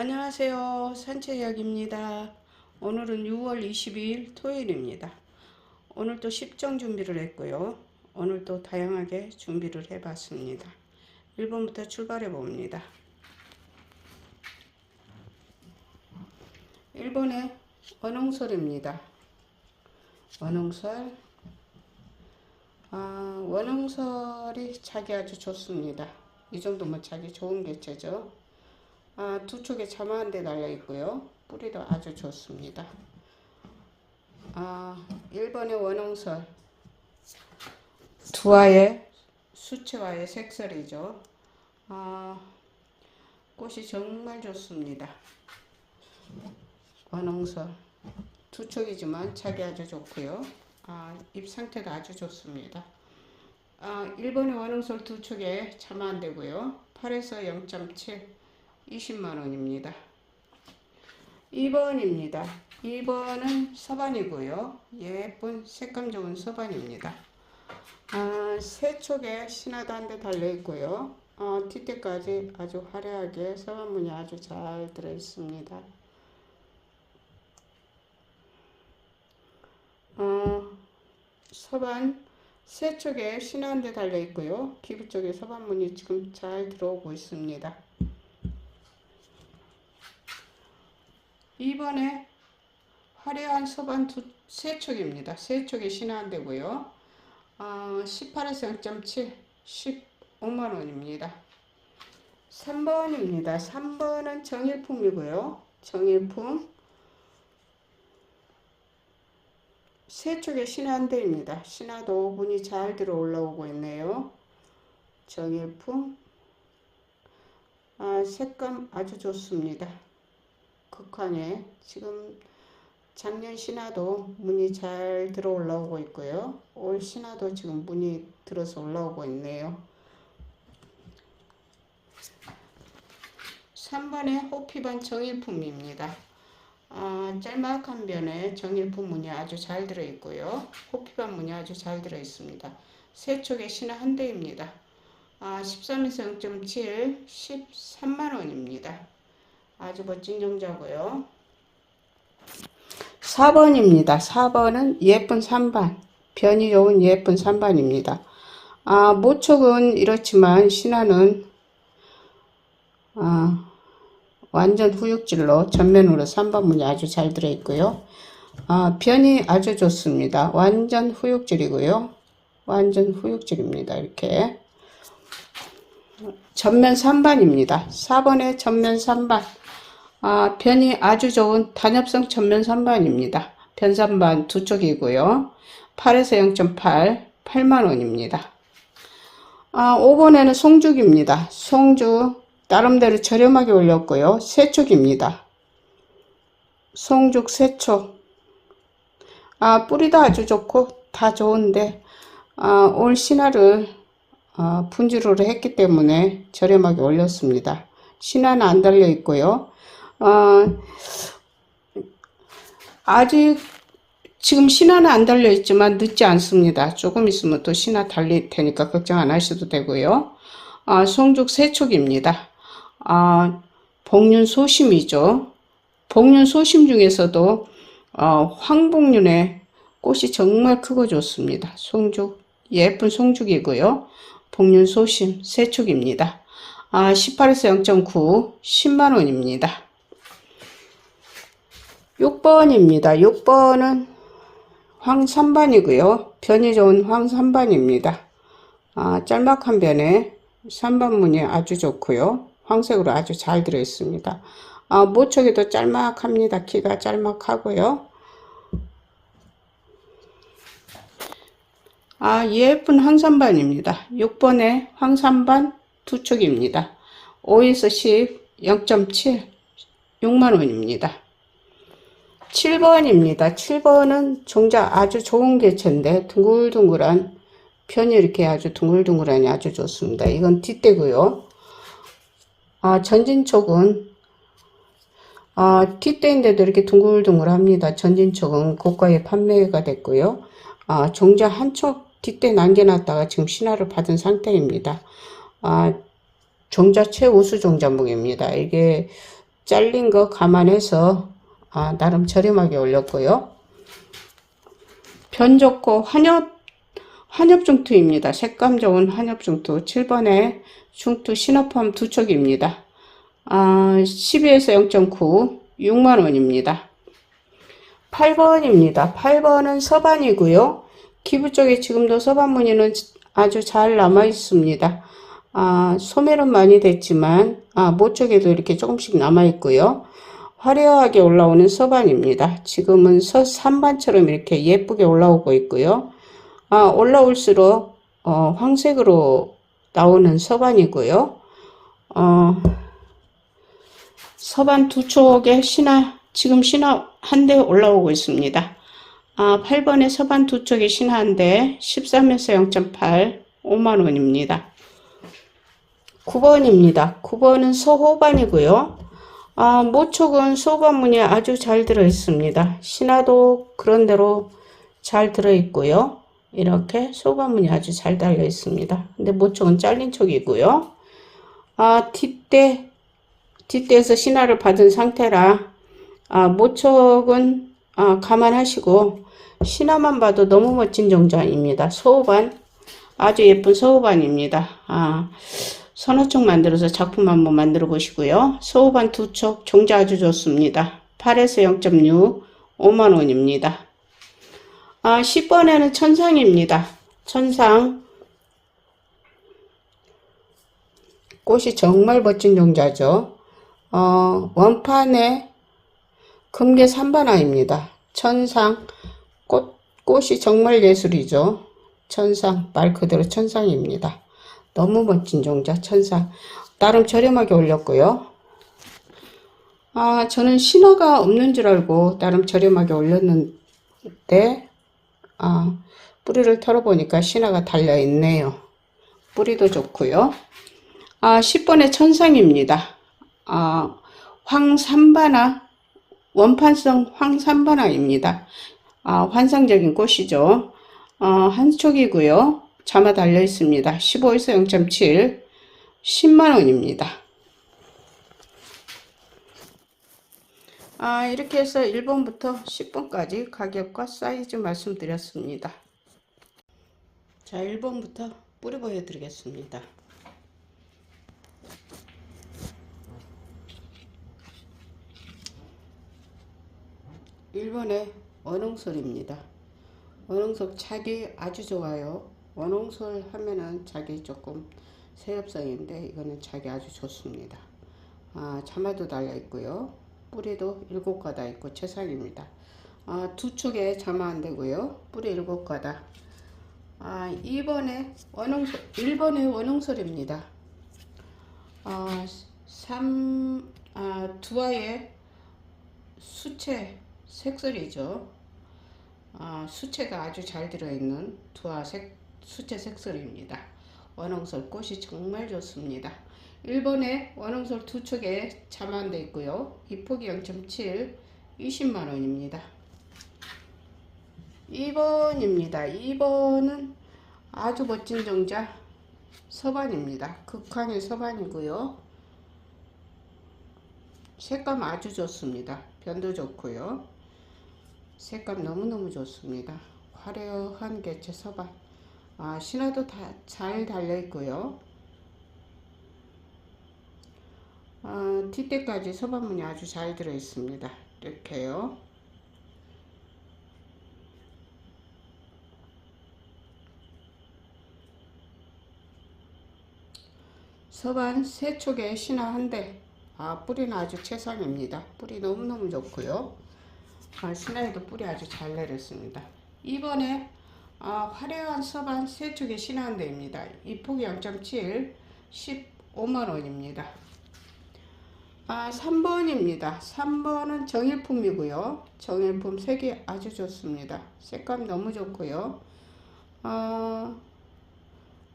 안녕하세요. 산책이야기입니다. 오늘은 6월 22일 토요일입니다. 오늘도 10정 준비를 했고요. 오늘도 다양하게 준비를 해 봤습니다. 1번부터 출발해 봅니다. 1번에 원흥설입니다. 원흥설. 아, 원흥설이 자기 아주 좋습니다. 이 정도면 자기 좋은 개체죠. 아, 두 촉에 자마한 데 달려 있고요. 뿌리도 아주 좋습니다. 아, 1번의 원홍설. 두화의 수채화의 색설이죠. 아, 꽃이 정말 좋습니다. 원홍설. 두 촉이지만 자기 아주 좋고요. 아, 잎 상태도 아주 좋습니다. 아, 1번의 원흥설 두 촉에 자마한 되고요. 8에서 0.7 20만원입니다. 2번입니다. 2번은 서반이고요. 예쁜 색감 좋은 서반입니다. 아, 세 촉에 신화도 한 대 달려있고요. 어, 뒤때까지 아주 화려하게 서반문이 아주 잘 들어있습니다. 어, 서반 세 촉에 신화 한 대 달려있고요. 기부 쪽에 서반문이 지금 잘 들어오고 있습니다. 2번에 화려한 서반 두, 세 촉입니다. 세 촉이 신화한대고요. 어, 18에서 0.7, 15만원입니다. 3번입니다. 3번은 정일품이고요. 정일품. 세 촉의 신화한대입니다. 신화도 분이 잘 들어 올라오고 있네요. 정일품. 아, 색감 아주 좋습니다. 극한에 지금 작년 신화도 문이 잘 들어 올라오고 있고요. 올 신화도 지금 문이 들어서 올라오고 있네요. 3번에 호피반 정일품입니다. 아, 짤막한 변에 정일품 문이 아주 잘 들어 있고요. 호피반 문이 아주 잘 들어 있습니다. 세 촉의 신화 한 대입니다. 아, 13에서 0.7, 13만원입니다. 아주 멋진 정자고요. 4번입니다. 4번은 예쁜 산반, 변이 좋은 예쁜 산반입니다. 아, 모촉은 이렇지만 신화는 아, 완전 후육질로 전면으로 3번 문이 아주 잘 들어있고요. 아, 변이 아주 좋습니다. 완전 후육질이고요. 완전 후육질입니다. 이렇게 전면 3반입니다. 4번의 전면 3반 아, 변이 아주 좋은 단엽성 전면 3반입니다. 변 3반 두 쪽이고요. 8에서 0.8, 8만원입니다. 아, 5번에는 송죽입니다. 송죽 나름대로 저렴하게 올렸고요. 세촉입니다. 송죽 세촉. 아, 뿌리도 아주 좋고 다 좋은데 아, 올 신화를 아, 분주로를 했기 때문에 저렴하게 올렸습니다. 신화는 안 달려 있고요. 어, 아직 지금 신화는 안 달려 있지만 늦지 않습니다. 조금 있으면 또 신화 달릴 테니까 걱정 안 하셔도 되고요. 아, 송죽 세촉입니다. 아, 복륜 소심이죠. 복륜 소심 중에서도 어, 황복륜의 꽃이 정말 크고 좋습니다. 송죽 예쁜 송죽이고요. 복륜 소심 세촉입니다. 아, 18에서 0.9 10만원입니다. 6번입니다. 6번은 황3반이고요. 변이 좋은 황3반입니다. 아, 짤막한 변에 3반 문이 아주 좋고요. 황색으로 아주 잘 들어있습니다. 아, 모촉이도 짤막합니다. 키가 짤막하고요. 아, 예쁜 황산반입니다. 6번에 황산반 두 촉입니다. 5에서 10, 0.7, 6만원입니다. 7번입니다. 7번은 종자 아주 좋은 개체인데 둥글둥글한 편이 이렇게 아주 둥글둥글하니 아주 좋습니다. 이건 뒷대고요. 아, 전진촉은 아, 뒷대인데도 이렇게 둥글둥글합니다. 전진촉은 고가에 판매가 됐고요. 아, 종자 한촉 뒷대 남겨놨다가 지금 신화를 받은 상태입니다. 아, 종자 최우수 종자목입니다. 이게 잘린 거 감안해서 아, 나름 저렴하게 올렸고요. 변 좋고 환엽 환엽 중투입니다. 색감 좋은 환엽 중투 7번에 중투 신호품 두 촉입니다. 아, 12에서 0.9 6만원입니다. 8번입니다. 8번은 서반이고요. 기부 쪽에 지금도 서반 무늬는 아주 잘 남아 있습니다. 아, 소매는 많이 됐지만 아, 모 쪽에도 이렇게 조금씩 남아 있고요. 화려하게 올라오는 서반입니다. 지금은 서 3반처럼 이렇게 예쁘게 올라오고 있고요. 아, 올라올수록 어, 황색으로 나오는 서반이고요. 어, 서반 두 촉에 신화 지금 신화 한 대 올라오고 있습니다. 아, 8번에 서반 두 촉에 신화 한 대 13에서 0.8 5만 원입니다. 9번입니다. 9번은 서호반이고요. 아, 모촉은 소반문이 아주 잘 들어 있습니다. 신화도 그런대로 잘 들어 있고요. 이렇게 소반문이 아주 잘 달려 있습니다. 근데 모촉은 잘린 촉이고요. 아, 뒷대 뒷대에서 신화를 받은 상태라 아, 모촉은 아, 감안하시고 신화만 봐도 너무 멋진 정자입니다. 소호반 아주 예쁜 소호반입니다. 아, 서너 쪽 만들어서 작품 한번 만들어 보시고요. 소호반 두쪽 종자 아주 좋습니다. 8에서 0.6 5만원입니다. 아, 10번에는 천상입니다. 천상 꽃이 정말 멋진 종자죠. 어, 원판에 금계 3반화입니다. 천상 꽃, 꽃이 정말 예술이죠. 천상 말 그대로 천상입니다. 너무 멋진 종자 천상 나름 저렴하게 올렸고요. 아 저는 신화가 없는 줄 알고 나름 저렴하게 올렸는데 아 뿌리를 털어보니까 신화가 달려 있네요. 뿌리도 좋고요. 아 10번의 천상입니다. 아 황삼바나 원판성 황삼바나입니다. 아 환상적인 꽃이죠. 어, 한 촉이고요. 자마 달려 있습니다. 15에서 0.7 10만원입니다. 아, 이렇게 해서 1번부터 10번까지 가격과 사이즈 말씀드렸습니다. 자, 1번부터 뿌리 보여드리겠습니다. 1번의 원홍솔입니다. 원홍솔 차기 아주 좋아요. 원홍솔 하면은 자기 조금 새엽성인데 이거는 자기 아주 좋습니다. 아, 자마도 달려 있고요. 뿌리도 일곱 가다 있고 최상입니다. 아, 두 쪽에 자마 안 되고요. 뿌리 일곱 가다. 아, 2번에 원홍솔, 1번에 원홍솔입니다. 아, 3, 아, 두아의 수채 색설이죠. 아, 수채가 아주 잘 들어있는 두아 색, 수채 색설입니다. 원홍솔 꽃이 정말 좋습니다. 1번에 원홍솔 두 촉에 자만돼 있고요. 이 폭이 0.7 20만원입니다. 2번입니다. 2번은 아주 멋진 정자 서반입니다. 극한의 서반이고요. 색감 아주 좋습니다. 변도 좋고요. 색감 너무너무 좋습니다. 화려한 개체 서반. 아, 신화도 다 잘 달려 있고요. 아, 뒷대까지 서반문이 아주 잘 들어 있습니다. 이렇게요. 서반 세 촉에 신화 한 대. 아, 뿌리는 아주 최상입니다. 뿌리 너무너무 좋고요. 아, 신화에도 뿌리 아주 잘 내렸습니다. 이번에 아, 화려한 서반 세 촉에 신화 한 대입니다. 이 폭이 0.7, 15만원입니다. 아, 3번입니다. 3번은 정일품이고요. 정일품 색이 아주 좋습니다. 색감 너무 좋고요. 아,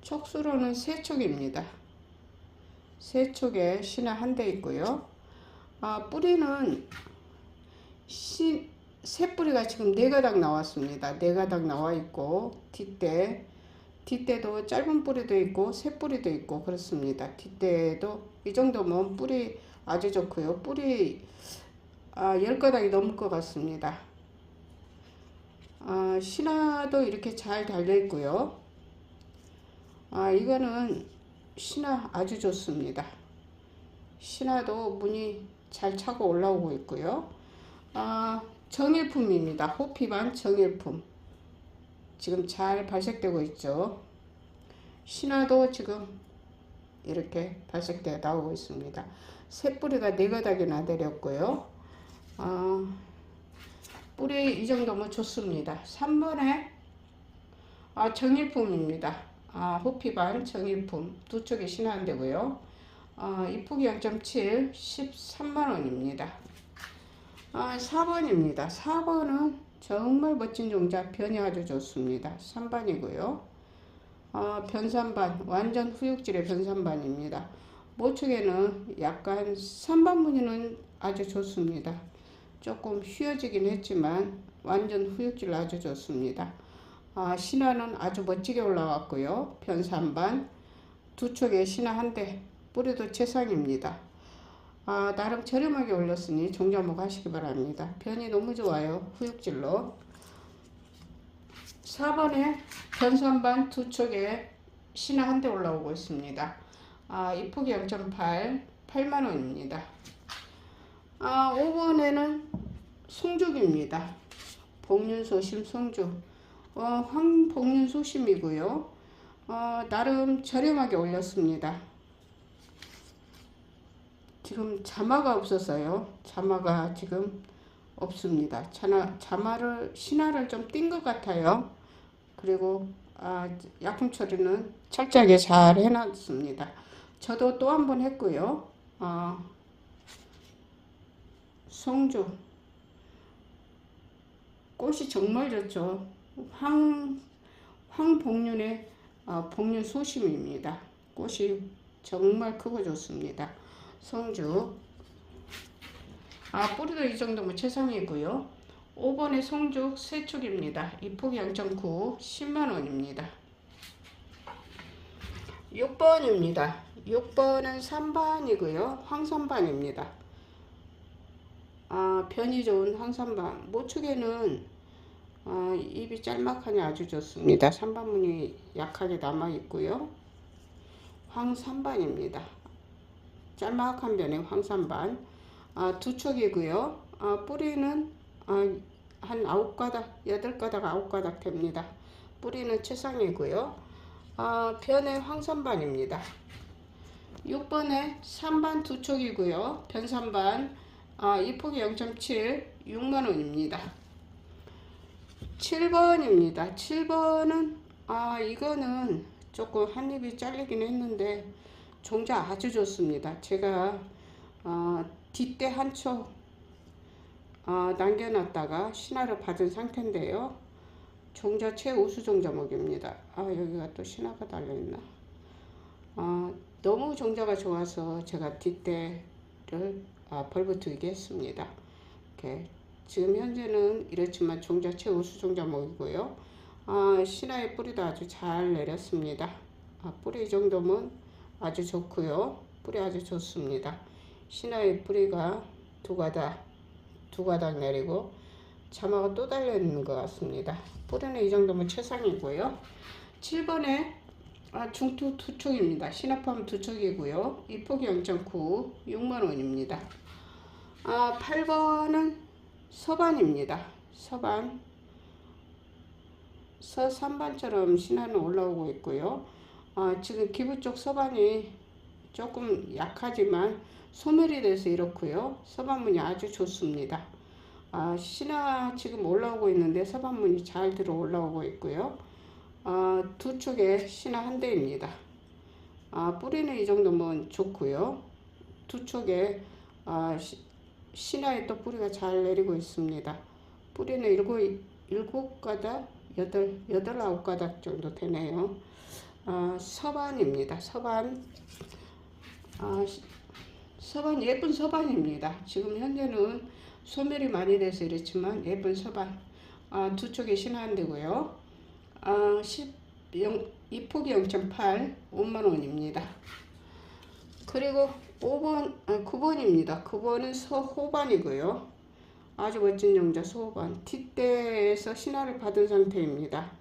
촉수로는 세 촉입니다. 세 촉에 신화 한 대 있고요. 아, 뿌리는 씨, 새 뿌리가 지금 네 가닥 나왔습니다. 네 가닥 나와 있고 뒷대 뒷대도 짧은 뿌리도 있고 새 뿌리도 있고 그렇습니다. 뒷대도 이 정도면 뿌리 아주 좋고요. 뿌리 아, 10가닥이 넘을 것 같습니다. 아, 신화도 이렇게 잘 달려 있고요. 아, 이거는 신화 아주 좋습니다. 신화도 문이 잘 차고 올라오고 있고요. 아, 정일품입니다. 호피반 정일품. 지금 잘 발색되고 있죠. 신화도 지금 이렇게 발색되어 나오고 있습니다. 새뿌리가 네 가닥이나 내렸고요. 아, 뿌리 이 정도면 좋습니다. 3번에 아, 정일품입니다. 아, 호피반 정일품 두 쪽이 신한되고요. 아, 이쁘기 0.7 13만원입니다. 아, 4번입니다. 4번은 정말 멋진 종자 변이 아주 좋습니다. 3반이고요. 아, 변산반 완전 후육질의 변산반입니다. 모축에는 약간 3반 무늬는 아주 좋습니다. 조금 휘어지긴 했지만 완전 후육질 아주 좋습니다. 아, 신화는 아주 멋지게 올라왔고요. 변산반 두 쪽에 신화 한 대, 뿌리도 최상입니다. 아, 나름 저렴하게 올렸으니 종자목 하시기 바랍니다. 변이 너무 좋아요. 후육질로. 4번에 변산반 두 쪽에 신화 한 대 올라오고 있습니다. 아, 이 폭이 0.8, 8만원입니다. 아, 5번에는 송죽입니다. 복륜소심 송죽. 어, 황복륜소심이고요. 어, 나름 저렴하게 올렸습니다. 지금 자마가 없어서요. 자마가 지금 없습니다. 자나, 자마를 신화를 좀 띈 것 같아요. 그리고 아, 약품 처리는 철저하게 잘 해놨습니다. 저도 또 한 번 했고요. 어, 송주 꽃이 정말 좋죠. 황 황복륜의 어, 복륜 소심입니다. 꽃이 정말 크고 좋습니다. 송주 아 뿌리도 이 정도면 최상이고요. 5번의 송죽 세축입니다. 이폭이 0.9 10만원입니다. 6번입니다. 6번은 3반이고요. 황선반입니다. 아, 변이 좋은 황선반. 모축에는 아, 입이 짤막하니 아주 좋습니다. 3반 문이 약하게 남아 있고요. 황산반입니다. 짤막한 변의 황산반. 아, 두 촉이고요. 아, 뿌리는 아, 한 9가닥, 8가닥, 9가닥 됩니다. 뿌리는 최상이고요. 아, 변의 황선반입니다. 6번에 3반 두 촉이고요. 변 3반 아, 이 폭이 0.7 6만원입니다. 7번입니다. 7번은 아 이거는 조금 한 입이 잘리긴 했는데 종자 아주 좋습니다. 제가 어, 뒷대 한쪽 어, 남겨놨다가 신화를 받은 상태인데요. 종자 최우수 종자목입니다. 아 여기가 또 신화가 달려있나. 어, 너무 종자가 좋아서 제가 뒷대를 아, 벌붙이게 했습니다. 이렇게 지금 현재는 이렇지만 종자 최우수 종자목이고요. 아, 신화의 뿌리도 아주 잘 내렸습니다. 아, 뿌리 정도면 아주 좋고요. 뿌리 아주 좋습니다. 신화의 뿌리가 두 가닥, 두 가닥 내리고 자마가 또 달려 있는 것 같습니다. 뿌리는 이 정도면 최상이고요. 7번에 아, 중투 두 촉입니다. 신화팜 두 촉이고요. 이 폭이 0.9, 6만원입니다. 아, 8번은 서반입니다. 서반. 서산반처럼 신화는 올라오고 있고요. 아, 지금 기부 쪽 서반이 조금 약하지만 소멸이 돼서 이렇고요. 서반문이 아주 좋습니다. 아, 신화 지금 올라오고 있는데 서반문이 잘 들어 올라오고 있고요. 아, 두 쪽에 신화 한 대입니다. 아, 뿌리는 이 정도면 좋고요. 두 쪽에 아, 시, 신화에 또 뿌리가 잘 내리고 있습니다. 뿌리는 일곱, 일곱 가닥, 여덟, 여덟, 아홉 가닥 정도 되네요. 아, 서반입니다. 서반. 아, 서반, 예쁜 서반입니다. 지금 현재는 소멸이 많이 돼서 이렇지만 예쁜 서반. 아, 두 쪽에 신한되고요. 아, 10, 0, 이 폭이 0.8, 5만원입니다. 그리고 5번, 아, 9번입니다. 9번은 서호반이고요. 아주 멋진 영자 서호반. 뒷대에서 신화를 받은 상태입니다.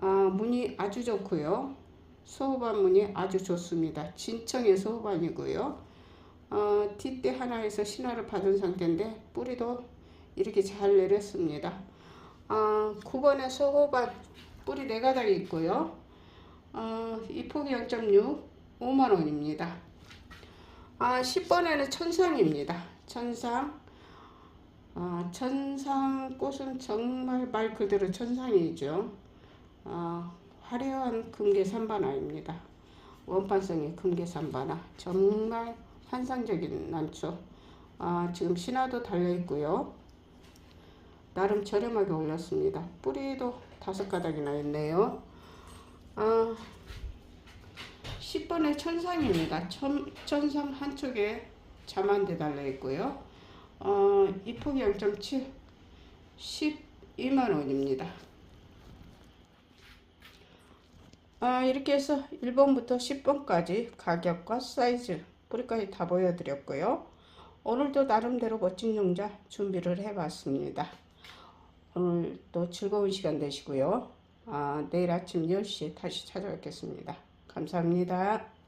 아, 문이 아주 좋고요. 서호반 문이 아주 좋습니다. 진청의 서호반이고요. 어, 뒷대 하나에서 신화를 받은 상태인데 뿌리도 이렇게 잘 내렸습니다. 아, 9번에 서호반 뿌리 4가닥이 있고요. 어, 이 폭이 0.6, 5만원입니다. 아, 10번에는 천상입니다. 천상. 아, 천상 꽃은 정말 말 그대로 천상이죠. 아, 화려한 금계 산바나입니다. 원판성의 금계 산바나. 정말 환상적인 난초. 아, 지금 신화도 달려있고요. 나름 저렴하게 올렸습니다. 뿌리도 다섯 가닥이나 있네요. 아, 10번의 천상입니다. 천, 천상 한쪽에 자만대 달려있고요. 어, 이 폭이 0.7, 12만원입니다. 아, 이렇게 해서 1번부터 10번까지 가격과 사이즈, 뿌리까지 다 보여드렸고요. 오늘도 나름대로 멋진 용자 준비를 해봤습니다. 오늘도 즐거운 시간 되시고요. 아, 내일 아침 10시에 다시 찾아뵙겠습니다. 감사합니다.